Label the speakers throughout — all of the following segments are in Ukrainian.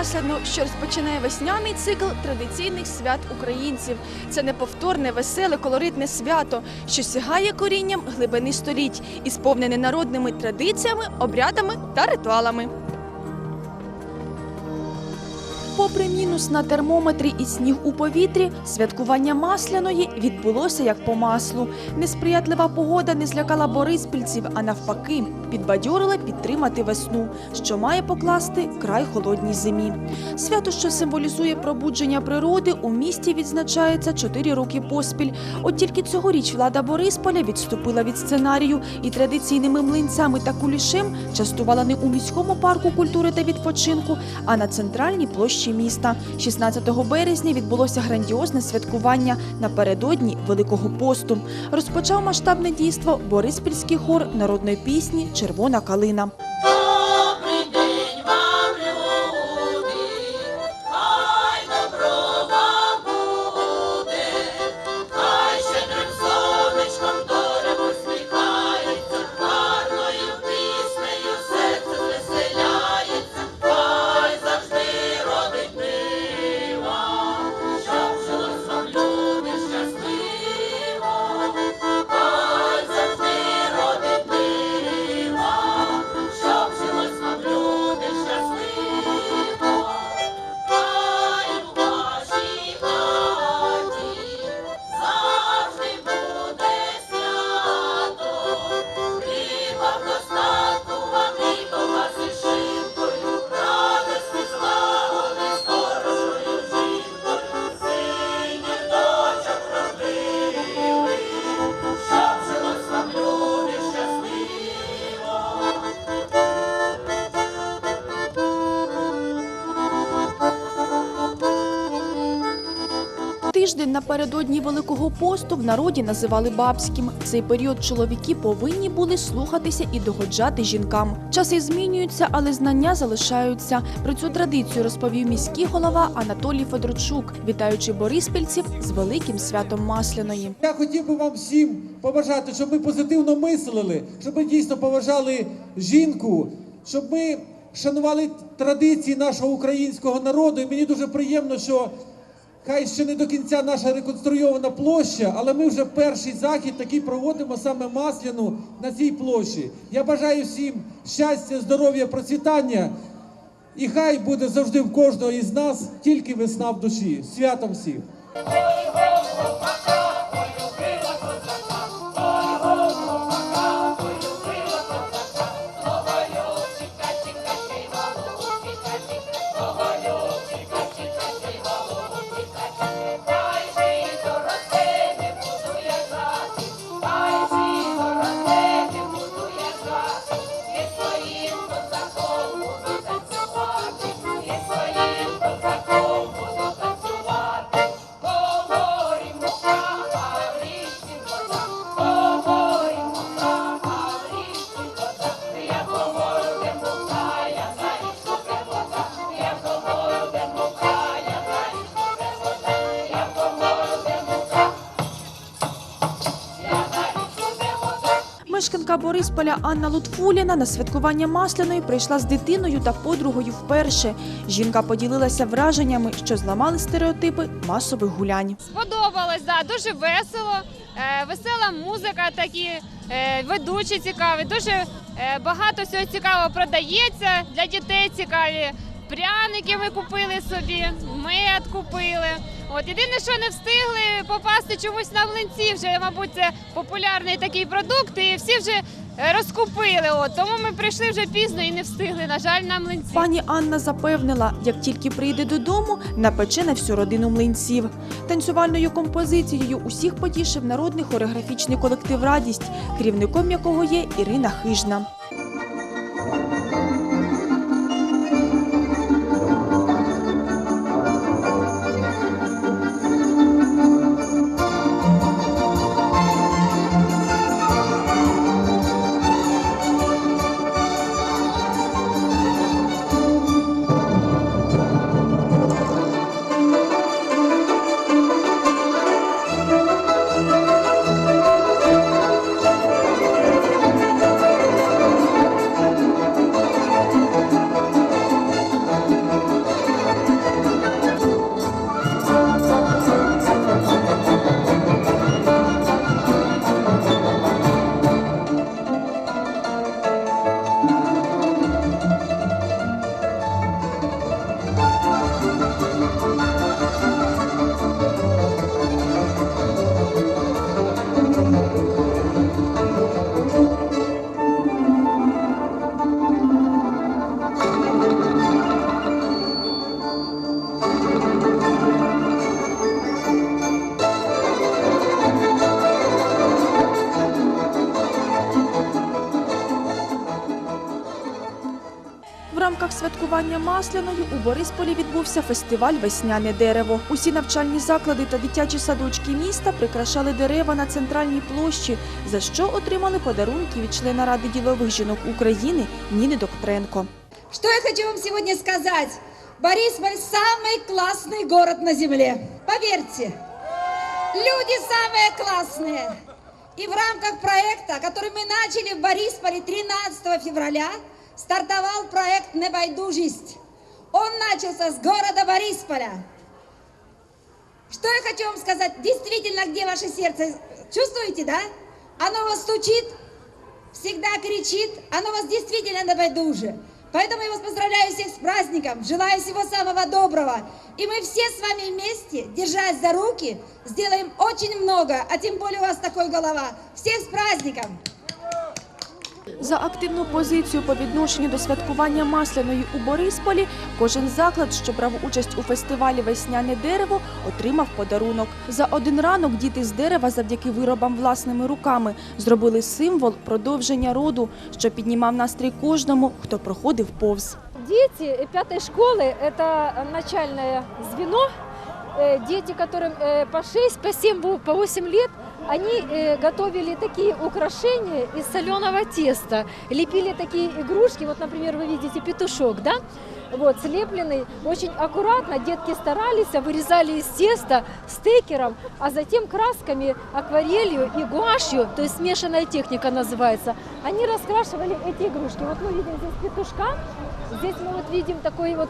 Speaker 1: Масляну, що розпочинає весняний цикл традиційних свят українців. Це неповторне, веселе, колоритне свято, що сягає корінням глибини століть і сповнене народними традиціями, обрядами та ритуалами. Попри мінус на термометрі і сніг у повітрі, святкування масляної відбулося як по маслу. Несприятлива погода не злякала бориспільців, а навпаки, підбадьорила підтримати весну, що має покласти край холодній зимі. Свято, що символізує пробудження природи, у місті відзначається чотири роки поспіль. От тільки цьогоріч влада Борисполя відступила від сценарію і традиційними млинцями та кулішем частувала не у міському парку культури та відпочинку, а на центральній площі міста. 16 березня відбулося грандіозне святкування напередодні Великого посту. Розпочав масштабне дійство Бориспільський хор народної пісні Червона калина. Напередодні Великого посту в народі називали бабським. В цей період чоловіки повинні були слухатися і догоджати жінкам. Часи змінюються, але знання залишаються. Про цю традицію розповів міський голова Анатолій Федорчук, вітаючи бориспільців з великим святом Масляної.
Speaker 2: Я хотів би вам всім побажати, щоб ми позитивно мислили, щоб ми дійсно поважали жінку, щоб ми шанували традиції нашого українського народу. І мені дуже приємно, що хай ще не до кінця наша реконструйована площа, але ми вже перший захід такий проводимо саме масляну на цій площі. Я бажаю всім щастя, здоров'я, процвітання. І хай буде завжди в кожного із нас тільки весна в душі. Святом всіх!
Speaker 1: Мешканка Борисполя Анна Лутфуліна на святкування Масляної прийшла з дитиною та подругою вперше. Жінка поділилася враженнями, що зламали стереотипи масових гулянь.
Speaker 3: Сподобалось, да, дуже весело, е, весела музика, такі е, ведучі цікаві. Дуже е, багато всього цікавого продається для дітей цікаві. Пряники ми купили собі, мед купили. От єдине, що не встигли попасти чомусь на млинці. Вже, мабуть, це популярний такий продукт, і всі вже е, розкупили. От тому ми прийшли вже пізно і не встигли. На жаль, на млинці.
Speaker 1: Пані Анна запевнила, як тільки прийде додому, напече на всю родину млинців. Танцювальною композицією усіх потішив народний хореографічний колектив Радість, керівником якого є Ірина Хижна. святкування масляної у Борисполі відбувся фестиваль Весняне дерево. Усі навчальні заклади та дитячі садочки міста прикрашали дерева на центральній площі, за що отримали подарунки від члена Ради ділових жінок України Ніни Доктренко.
Speaker 4: Что я хочу вам сегодня сказать? Борисполь – самый классный город на земле. Поверьте, люди самые классные. И в рамках проекта, который мы начали в Борисполе 13 февраля, стартовал проект «Небайдужесть». Он начался с города Борисполя. Что я хочу вам сказать? Действительно, где ваше сердце? Чувствуете, да? Оно вас стучит, всегда кричит, оно вас действительно на байдуже. Поэтому я вас поздравляю всех с праздником, желаю всего самого доброго. И мы все с вами вместе, держась за руки, сделаем очень много, а тем более у вас такой голова. Всех с праздником!
Speaker 1: За активну позицію по відношенню до святкування масляної у Борисполі кожен заклад, що брав участь у фестивалі Весняне дерево, отримав подарунок. За один ранок діти з дерева, завдяки виробам власними руками, зробили символ продовження роду, що піднімав настрій кожному, хто проходив повз.
Speaker 5: Дети пятой школы – это начальное звено. Э, Дети, которым э, по 6, по 7, по- по 8 лет, они э, готовили такие украшения из соленого теста. Лепили такие игрушки, вот, например, вы видите петушок, да? Вот, слепленный очень аккуратно, детки старались, а вырезали из теста стекером, а затем красками, акварелью и гуашью, то есть смешанная техника называется, они раскрашивали эти игрушки. Вот мы видим здесь петушка, Здесь мы вот видим такой вот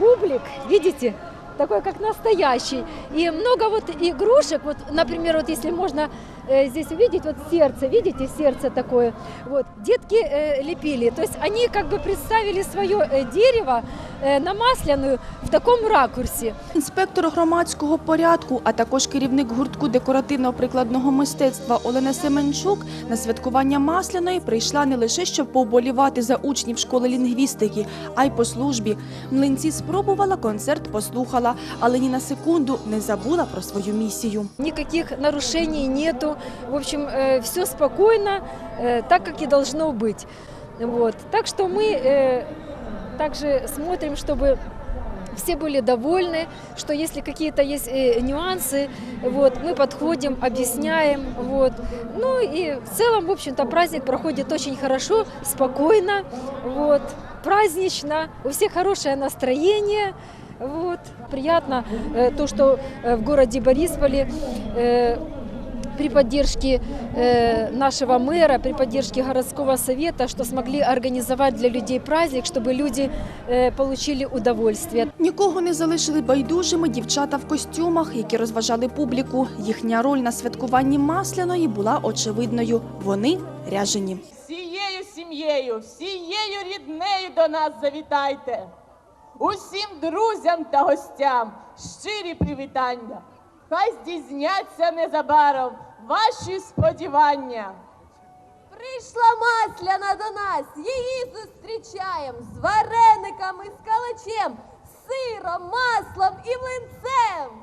Speaker 5: бублик, видите? Такой, как настоящий. И много вот игрушек, вот, например, вот если можно здесь увидеть, вот сердце, видите, сердце такое, вот, детки э, лепили. То есть они как бы представили свое э, дерево э, на масляную в таком ракурсе.
Speaker 1: Інспектор громадського порядку, а також керівник гуртку декоративно-прикладного мистецтва Олена Семенчук на святкування масляної прийшла не лише щоб поболівати за учнів школи лінгвістики, а й по службі. Млинці спробувала, концерт послухала, але ні на секунду не забула про свою місію.
Speaker 5: Никаких нарушений нету. В общем, все спокойно, э, так, как и должно быть. Вот. Так что мы э, также смотрим, чтобы все были довольны, что если какие-то есть э, нюансы, вот, мы подходим, объясняем. Вот. Ну и в целом, в общем-то, праздник проходит очень хорошо, спокойно, вот, празднично, у всех хорошее настроение. Вот. Приятно э, то, что э, в городе Борисполе э, при поддержке э, нашего мэра, при поддержке городского совета, что смогли организовать для людей праздник, чтобы люди э, получили удовольствие.
Speaker 1: Нікого не залишили байдужими дівчата в костюмах, які розважали публіку. Їхня роль на святкуванні масляної була очевидною. Вони ряжені.
Speaker 6: всією сім'єю, всією ріднею до нас завітайте. Усім друзям та гостям щирі привітання. Хай здійсняться незабаром ваші сподівання.
Speaker 7: Прийшла масляна до нас, її зустрічаєм з варениками, з калачем, сиром, маслом і млинцем.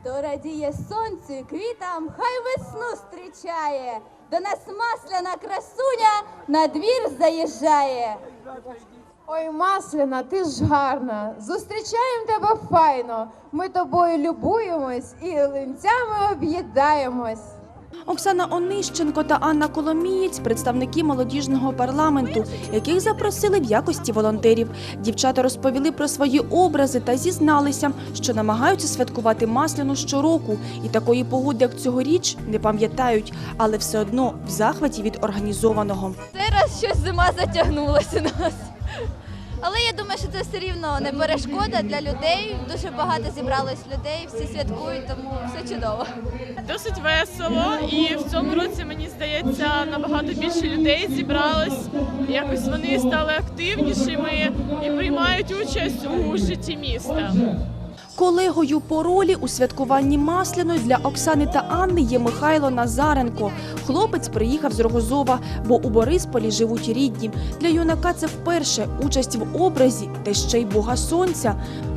Speaker 7: Хто радіє сонцю і квітам, хай весну зустрічає. До нас масляна красуня на двір заїжджає.
Speaker 8: Ой, Масляна, ти ж гарна. Зустрічаємо тебе файно. Ми тобою любуємось і линцями об'їдаємось.
Speaker 1: Оксана Онищенко та Анна Коломієць представники молодіжного парламенту, яких запросили в якості волонтерів. Дівчата розповіли про свої образи та зізналися, що намагаються святкувати масляну щороку, і такої погоди, як цьогоріч, не пам'ятають, але все одно в захваті від організованого.
Speaker 7: Зараз щось зима затягнулася нас. Але я думаю, що це все рівно не перешкода для людей. Дуже багато зібралось людей, всі святкують, тому все чудово.
Speaker 9: Досить весело, і в цьому році мені здається набагато більше людей зібралось. Якось вони стали активнішими і приймають участь у житті міста.
Speaker 1: Колегою по ролі у святкуванні масляної для Оксани та Анни є Михайло Назаренко. Хлопець приїхав з Рогозова, бо у Борисполі живуть рідні. Для юнака це вперше участь в образі та ще й Бога Сонця.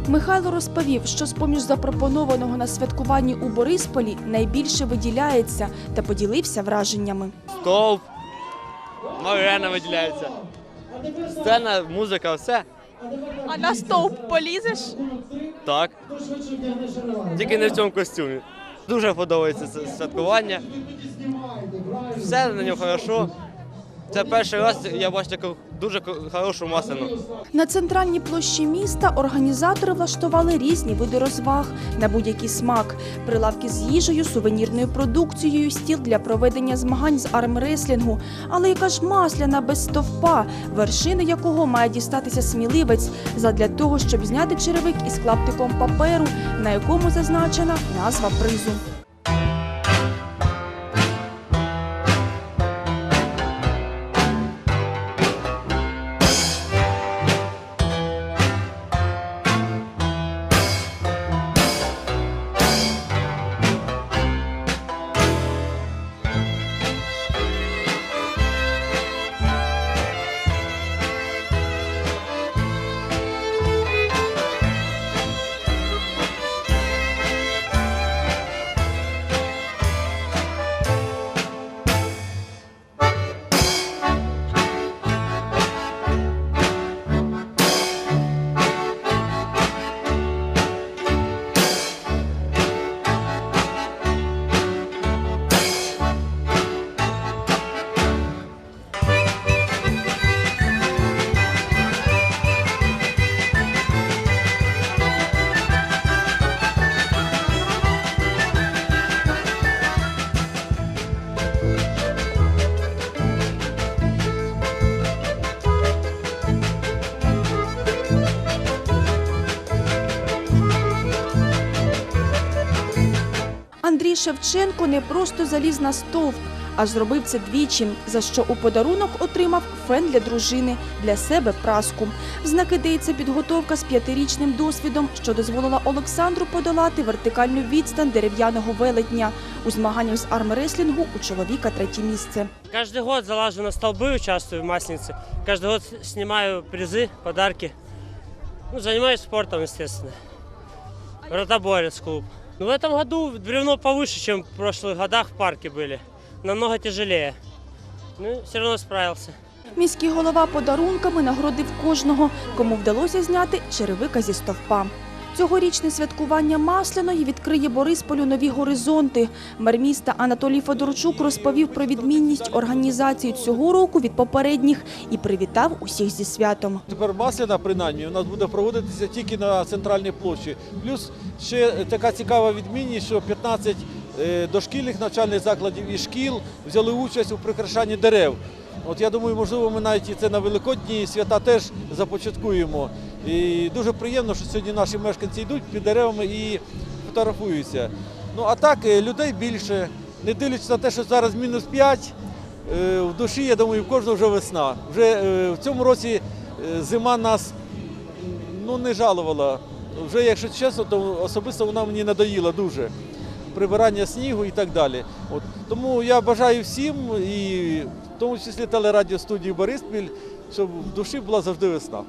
Speaker 1: Михайло розповів, що з-поміж запропонованого на святкуванні у Борисполі найбільше виділяється та поділився враженнями.
Speaker 10: стовп, арена виділяється. Сцена, музика, все.
Speaker 9: А на стовп полізеш?
Speaker 10: Так. Тільки не в цьому костюмі. Дуже подобається це святкування. Все на ньому хорошо. Це перший раз я бачу таку дуже хорошу масляну.
Speaker 1: На центральній площі міста організатори влаштували різні види розваг на будь-який смак: прилавки з їжею, сувенірною продукцією, стіл для проведення змагань з армреслінгу. Але яка ж масляна без стовпа, вершини якого має дістатися сміливець задля того, щоб зняти черевик із клаптиком паперу, на якому зазначена назва призу. Шевченко не просто заліз на стовп, а зробив це двічі, за що у подарунок отримав фен для дружини, для себе праску. В знак ідеться підготовка з п'ятирічним досвідом, що дозволила Олександру подолати вертикальну відстань дерев'яного велетня. У змаганнях з армреслінгу у чоловіка третє місце.
Speaker 11: Каждый год залажу на столбы, участвую в Масленице. Каждый год с- снимаю призы, подарки. Ну, занимаюсь спортом, естественно. Ротоборец клуб. Ну, в этом году бревно повыше, чем в прошлых годах в парке были. Намного тяжелее. Ну, все равно справился.
Speaker 1: Міський голова подарунками нагородив кожного, кому вдалося зняти черевика зі стовпа. Цьогорічне святкування Масляної відкриє Борисполю нові горизонти. Мер міста Анатолій Федорчук розповів про відмінність організації цього року від попередніх і привітав усіх зі святом.
Speaker 2: Тепер масляна, принаймні, у нас буде проводитися тільки на центральній площі. Плюс ще така цікава відмінність, що 15 е, дошкільних навчальних закладів і шкіл взяли участь у прикрашанні дерев. От я думаю, можливо, ми навіть і це на Великодні свята теж започаткуємо. І дуже приємно, що сьогодні наші мешканці йдуть під деревами і фотографуються. Ну а так е, людей більше, не дивлячись на те, що зараз мінус 5, Е, В душі, я думаю, в кожного вже весна. Вже е, в цьому році зима нас ну, не жалувала. Вже, якщо чесно, то особисто вона мені надоїла дуже. Прибирання снігу і так далі. От. Тому я бажаю всім, і в тому числі телерадіостудії Бориспіль, щоб в душі була завжди весна.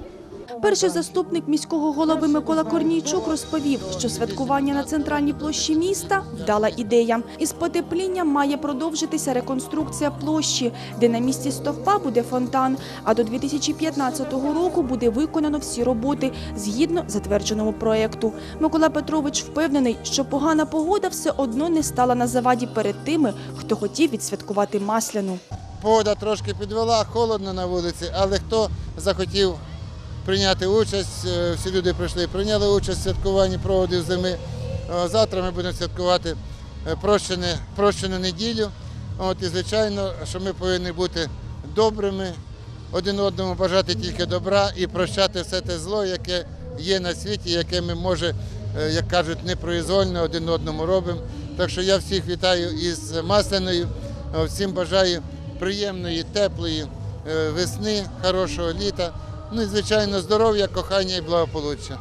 Speaker 1: Перший заступник міського голови Микола Корнійчук розповів, що святкування на центральній площі міста вдала ідея. Із потеплінням має продовжитися реконструкція площі, де на місці стовпа буде фонтан. А до 2015 року буде виконано всі роботи згідно затвердженому проєкту. Микола Петрович впевнений, що погана погода все одно не стала на заваді перед тими, хто хотів відсвяткувати масляну.
Speaker 12: Погода трошки підвела, холодно на вулиці, але хто захотів прийняти участь, е, всі люди прийшли, прийняли участь в святкуванні проводів зими. Е, Завтра ми будемо святкувати е, прощену неділю. От, і звичайно, що ми повинні бути добрими, один одному бажати тільки добра і прощати все те зло, яке є на світі, яке ми може, як кажуть, непроізвольно один одному робимо. Так що я всіх вітаю із Масляною, всім бажаю приємної, теплої весни, хорошого літа. Ну і звичайно здоров'я, кохання і благополуччя.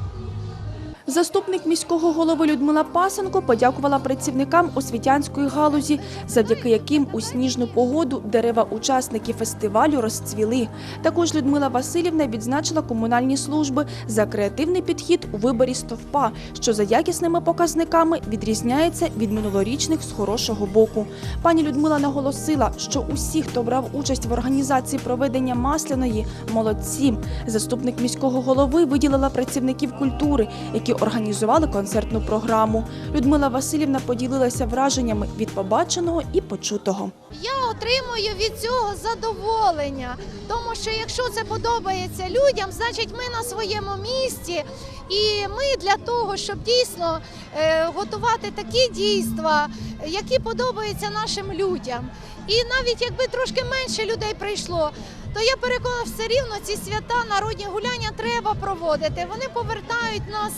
Speaker 1: Заступник міського голови Людмила Пасенко подякувала працівникам освітянської галузі, завдяки яким у сніжну погоду дерева учасників фестивалю розцвіли. Також Людмила Васильівна відзначила комунальні служби за креативний підхід у виборі стовпа, що за якісними показниками відрізняється від минулорічних з хорошого боку. Пані Людмила наголосила, що усі, хто брав участь в організації проведення масляної, молодці. Заступник міського голови виділила працівників культури, які організували концертну програму. Людмила Васильівна поділилася враженнями від побаченого і почутого.
Speaker 13: Я отримую від цього задоволення, тому що якщо це подобається людям, значить ми на своєму місці. І ми для того, щоб дійсно е, готувати такі дійства, які подобаються нашим людям. І навіть якби трошки менше людей прийшло, то я переконана, все рівно ці свята, народні гуляння треба проводити. Вони повертають нас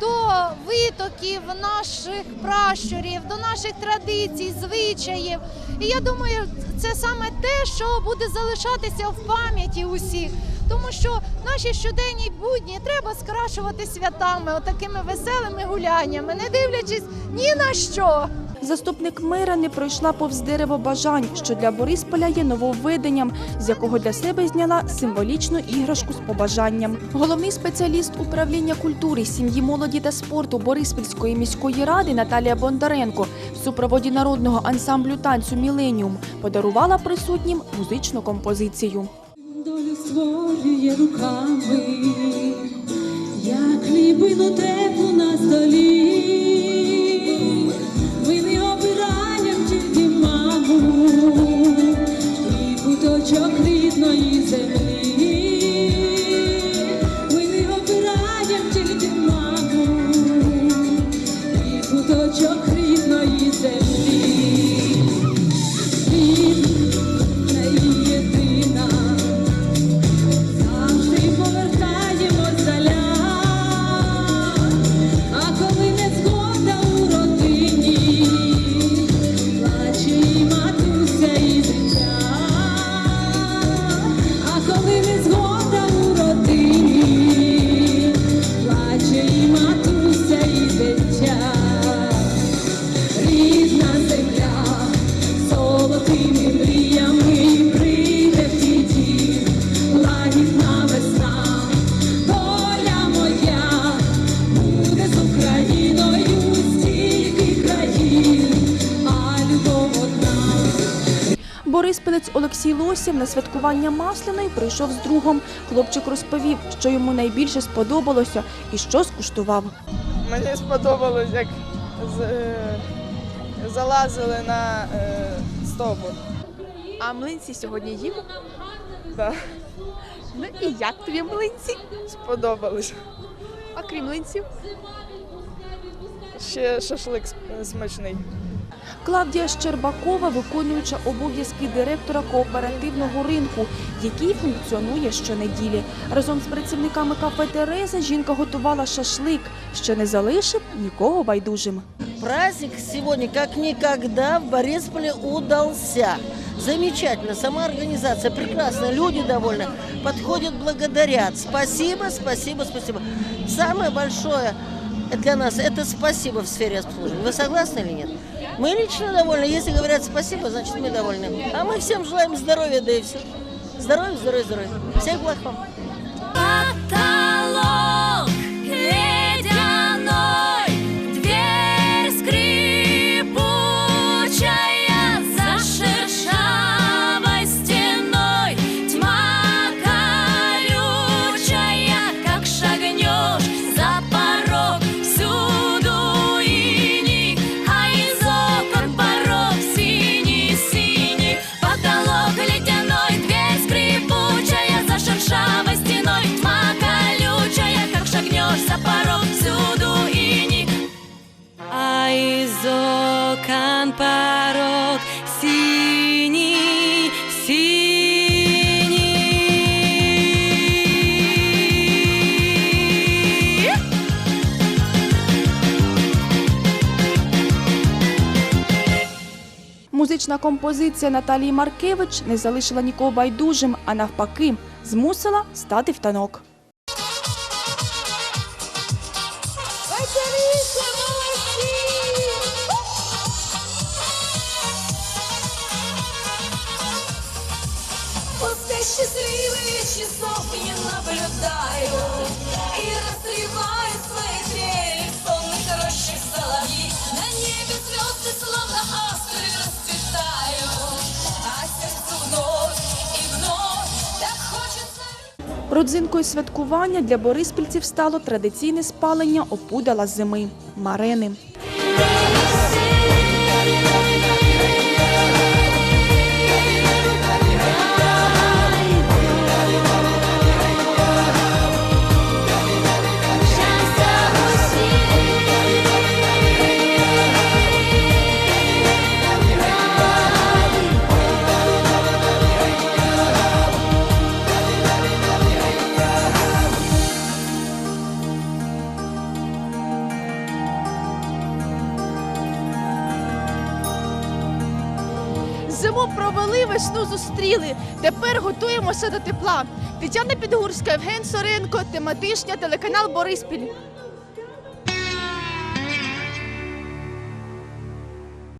Speaker 13: до витоків наших пращурів, до наших традицій, звичаїв. І я думаю, це саме те, що буде залишатися в пам'яті усіх. Тому що наші щоденні будні треба скрашувати святами, отакими веселими гуляннями, не дивлячись ні на що.
Speaker 1: Заступник мера не пройшла повз дерево бажань, що для Борисполя є нововведенням, з якого для себе зняла символічну іграшку з побажанням. Головний спеціаліст управління культури, сім'ї, молоді та спорту Бориспільської міської ради Наталія Бондаренко в супроводі народного ансамблю танцю Міленіум подарувала присутнім музичну композицію.
Speaker 14: Долю створює руками, як хлібину теплу на столі. Куточок рідної землі. Ми не обираємо тільки маму і куточок
Speaker 1: Бориспілець Олексій Лосів на святкування масляної прийшов з другом. Хлопчик розповів, що йому найбільше сподобалося і що скуштував.
Speaker 15: Мені сподобалось, як е, залазили на е, стовбур.
Speaker 16: А млинці сьогодні їв?
Speaker 15: Да.
Speaker 16: Ну і як тобі млинці?
Speaker 15: Сподобалось.
Speaker 16: А крім млинців?
Speaker 15: Ще шашлик смачний.
Speaker 1: Клавдія Щербакова, виконуюча обов'язки директора кооперативного ринку, який функціонує щонеділі. Разом з працівниками кафе Тереза жінка готувала шашлик, що не залишив нікого байдужим.
Speaker 17: Праздник сегодня как никогда в Борисполе удался. Замечательно. Сама организация прекрасная, люди довольны, подходят, благодарят. Спасибо, спасибо, спасибо. Самое большое для нас это спасибо в сфере обслуживания. Вы согласны или нет? Мы лично довольны. Если говорят спасибо, значит мы довольны. А мы всем желаем здоровья, да и все. Здоровья, здоровья, здоровья. Всех благ вам.
Speaker 1: мелодична композиція Наталії Маркевич не залишила нікого байдужим, а навпаки, змусила стати в танок.
Speaker 14: Оце щасливе часов не наблюдаю.
Speaker 1: Родзинкою святкування для бориспільців стало традиційне спалення опудала зими марени.
Speaker 16: Готуємося до тепла. Тетяна Підгурська, Євген Соренко, тематичня, телеканал Бориспіль.